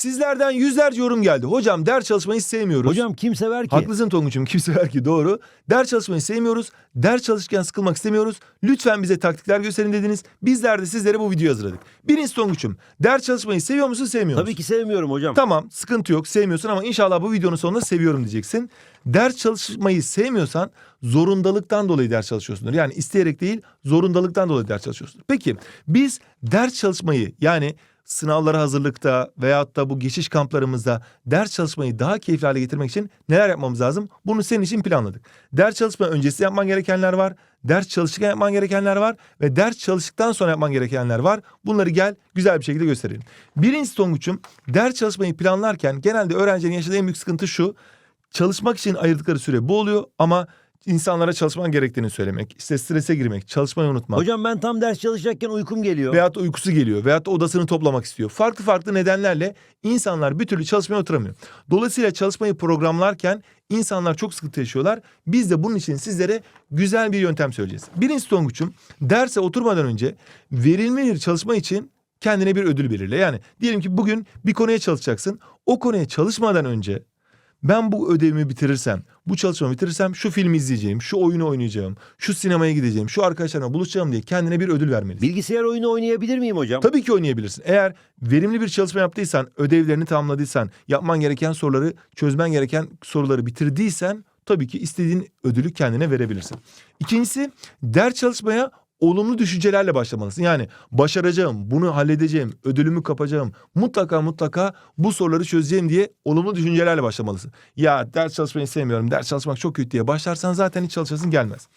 Sizlerden yüzlerce yorum geldi. Hocam ders çalışmayı sevmiyoruz. Hocam kim sever ki? Haklısın Tonguç'um kimse ver ki doğru. Ders çalışmayı sevmiyoruz. Ders çalışırken sıkılmak istemiyoruz. Lütfen bize taktikler gösterin dediniz. Bizler de sizlere bu videoyu hazırladık. Birincisi Tonguç'um ders çalışmayı seviyor musun sevmiyor musun? Tabii ki sevmiyorum hocam. Tamam sıkıntı yok sevmiyorsun ama inşallah bu videonun sonunda seviyorum diyeceksin. Ders çalışmayı sevmiyorsan zorundalıktan dolayı ders çalışıyorsundur. Yani isteyerek değil zorundalıktan dolayı ders çalışıyorsundur. Peki biz ders çalışmayı yani sınavlara hazırlıkta veyahut da bu geçiş kamplarımızda ders çalışmayı daha keyifli hale getirmek için neler yapmamız lazım? Bunu senin için planladık. Ders çalışma öncesi yapman gerekenler var. Ders çalışırken yapman gerekenler var ve ders çalıştıktan sonra yapman gerekenler var. Bunları gel güzel bir şekilde gösterelim. Birincisi Tonguç'um ders çalışmayı planlarken genelde öğrencinin yaşadığı en büyük sıkıntı şu. Çalışmak için ayırdıkları süre bu oluyor ama insanlara çalışman gerektiğini söylemek, işte strese girmek, çalışmayı unutmak. Hocam ben tam ders çalışacakken uykum geliyor. Veyahut uykusu geliyor veyahut da odasını toplamak istiyor. Farklı farklı nedenlerle insanlar bir türlü çalışmaya oturamıyor. Dolayısıyla çalışmayı programlarken insanlar çok sıkıntı yaşıyorlar. Biz de bunun için sizlere güzel bir yöntem söyleyeceğiz. Birincisi Tonguç'um derse oturmadan önce verilme bir çalışma için kendine bir ödül belirle. Yani diyelim ki bugün bir konuya çalışacaksın. O konuya çalışmadan önce ben bu ödevimi bitirirsem, bu çalışmamı bitirirsem şu filmi izleyeceğim, şu oyunu oynayacağım, şu sinemaya gideceğim, şu arkadaşlarımla buluşacağım diye kendine bir ödül vermelisin. Bilgisayar oyunu oynayabilir miyim hocam? Tabii ki oynayabilirsin. Eğer verimli bir çalışma yaptıysan, ödevlerini tamamladıysan, yapman gereken soruları, çözmen gereken soruları bitirdiysen tabii ki istediğin ödülü kendine verebilirsin. İkincisi ders çalışmaya olumlu düşüncelerle başlamalısın. Yani başaracağım, bunu halledeceğim, ödülümü kapacağım, mutlaka mutlaka bu soruları çözeceğim diye olumlu düşüncelerle başlamalısın. Ya ders çalışmayı sevmiyorum, ders çalışmak çok kötü diye başlarsan zaten hiç çalışasın gelmez.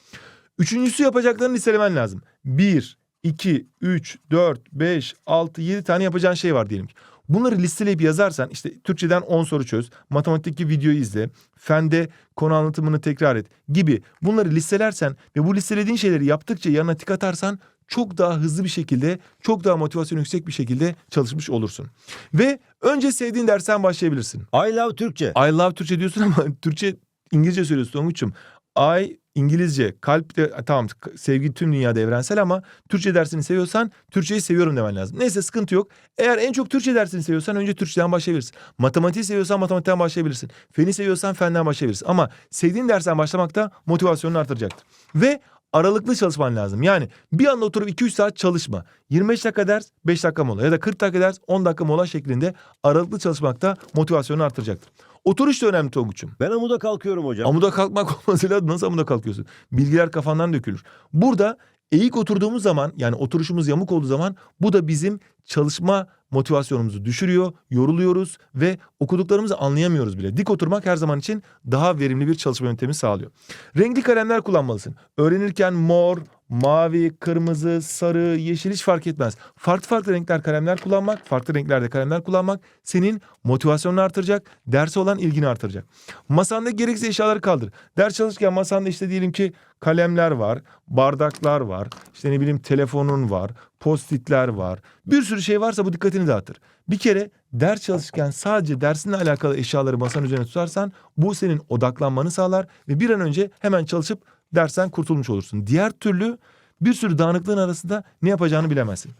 Üçüncüsü yapacaklarını listelemen lazım. Bir, iki, üç, dört, beş, altı, yedi tane yapacağın şey var diyelim ki. Bunları listeleyip yazarsan işte Türkçeden 10 soru çöz, matematikteki videoyu izle, fende konu anlatımını tekrar et gibi bunları listelersen ve bu listelediğin şeyleri yaptıkça yanına tik atarsan çok daha hızlı bir şekilde, çok daha motivasyon yüksek bir şekilde çalışmış olursun. Ve önce sevdiğin dersten başlayabilirsin. I love Türkçe. I love Türkçe diyorsun ama Türkçe İngilizce söylüyorsun Tonguç'um. I İngilizce, kalp de tamam k- sevgi tüm dünyada evrensel ama Türkçe dersini seviyorsan Türkçeyi seviyorum demen lazım. Neyse sıkıntı yok. Eğer en çok Türkçe dersini seviyorsan önce Türkçeden başlayabilirsin. Matematiği seviyorsan matematikten başlayabilirsin. Feni seviyorsan fenden başlayabilirsin. Ama sevdiğin dersten başlamak da motivasyonunu artıracaktır. Ve aralıklı çalışman lazım. Yani bir anda oturup 2-3 saat çalışma. 25 dakika ders, 5 dakika mola ya da 40 dakika ders, 10 dakika mola şeklinde aralıklı çalışmak da motivasyonu artıracaktır. Oturuş da önemli Tonguç'um. Ben amuda kalkıyorum hocam. Amuda kalkmak olmasıyla nasıl amuda kalkıyorsun? Bilgiler kafandan dökülür. Burada eğik oturduğumuz zaman yani oturuşumuz yamuk olduğu zaman bu da bizim çalışma motivasyonumuzu düşürüyor, yoruluyoruz ve okuduklarımızı anlayamıyoruz bile. Dik oturmak her zaman için daha verimli bir çalışma yöntemi sağlıyor. Renkli kalemler kullanmalısın. Öğrenirken mor, mavi, kırmızı, sarı, yeşil hiç fark etmez. Farklı farklı renkler kalemler kullanmak, farklı renklerde kalemler kullanmak senin motivasyonunu artıracak, derse olan ilgini artıracak. Masandaki gereksiz eşyaları kaldır. Ders çalışırken masanda işte diyelim ki kalemler var, bardaklar var, işte ne bileyim telefonun var, postitler var. Bir sürü şey varsa bu dikkatini dağıtır. Bir kere ders çalışırken sadece dersinle alakalı eşyaları masanın üzerine tutarsan bu senin odaklanmanı sağlar ve bir an önce hemen çalışıp dersten kurtulmuş olursun. Diğer türlü bir sürü dağınıklığın arasında ne yapacağını bilemezsin.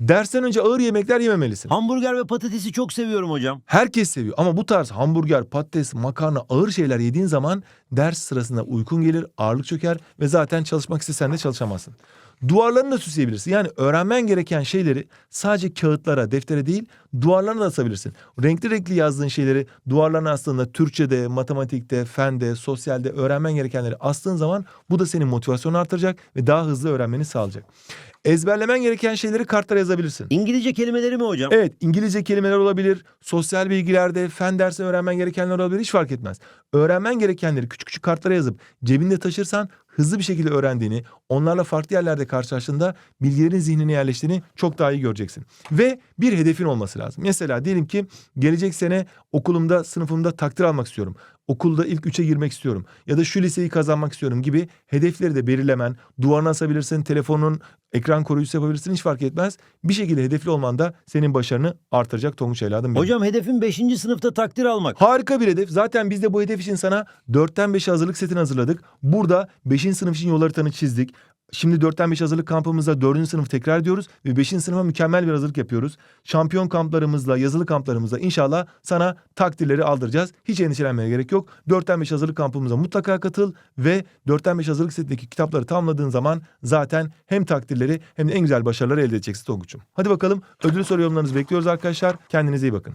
Dersten önce ağır yemekler yememelisin. Hamburger ve patatesi çok seviyorum hocam. Herkes seviyor ama bu tarz hamburger, patates, makarna ağır şeyler yediğin zaman ders sırasında uykun gelir, ağırlık çöker ve zaten çalışmak istesen de çalışamazsın. Duvarlarını da süsleyebilirsin. Yani öğrenmen gereken şeyleri sadece kağıtlara, deftere değil duvarlarına da asabilirsin. Renkli renkli yazdığın şeyleri duvarlarına astığında Türkçe'de, matematikte, fende, sosyalde öğrenmen gerekenleri astığın zaman bu da senin motivasyonu artıracak ve daha hızlı öğrenmeni sağlayacak. Ezberlemen gereken şeyleri kartlara yazabilirsin. İngilizce kelimeleri mi hocam? Evet İngilizce kelimeler olabilir. Sosyal bilgilerde fen dersi öğrenmen gerekenler olabilir. Hiç fark etmez. Öğrenmen gerekenleri küçük küçük kartlara yazıp cebinde taşırsan hızlı bir şekilde öğrendiğini, onlarla farklı yerlerde karşılaştığında bilgilerin zihnine yerleştiğini çok daha iyi göreceksin. Ve bir hedefin olması lazım. Mesela diyelim ki gelecek sene okulumda, sınıfımda takdir almak istiyorum. Okulda ilk üçe girmek istiyorum. Ya da şu liseyi kazanmak istiyorum gibi hedefleri de belirlemen, duvarına asabilirsin, telefonun ekran koruyucusu yapabilirsin hiç fark etmez. Bir şekilde hedefli olman da senin başarını artıracak Tonguç evladım benim. Hocam hedefim 5. sınıfta takdir almak. Harika bir hedef. Zaten biz de bu hedef için sana 4'ten 5'e hazırlık setini hazırladık. Burada 5. sınıf için yol haritanı çizdik. Şimdi 4'ten 5 hazırlık kampımızda 4. sınıf tekrar ediyoruz ve 5. sınıfa mükemmel bir hazırlık yapıyoruz. Şampiyon kamplarımızla, yazılı kamplarımızla inşallah sana takdirleri aldıracağız. Hiç endişelenmeye gerek yok. 4'ten 5 hazırlık kampımıza mutlaka katıl ve 4'ten 5 hazırlık setindeki kitapları tamamladığın zaman zaten hem takdirleri hem de en güzel başarıları elde edeceksin Tonguç'um. Hadi bakalım ödül soru yorumlarınızı bekliyoruz arkadaşlar. Kendinize iyi bakın.